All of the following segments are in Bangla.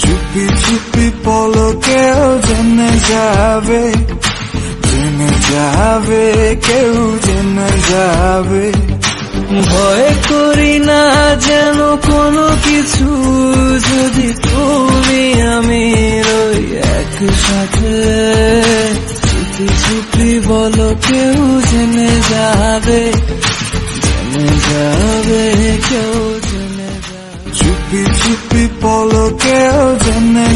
চুপি চুপি পলকেও জেনে যাবে জেনে যাবে, কেউ জেনে যাবে। ভয় করি না যেন কোনো কিছু, যদি তুমি আমি রই একসাথে। চুপি চুপি বলো, কেউ জেনে যাবে জেনে যাবে, কেউ জেনে যাবে। চুপি চুপি পলকেও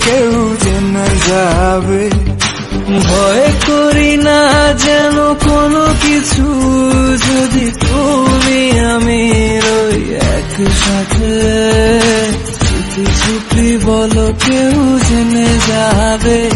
কেউ জেনে যাবে। ভয় করি না যেন কোনো কিছু। যদি তুমি আমি রই একসাথে চুপি চুপি বলো কেউ জেনে যাবে।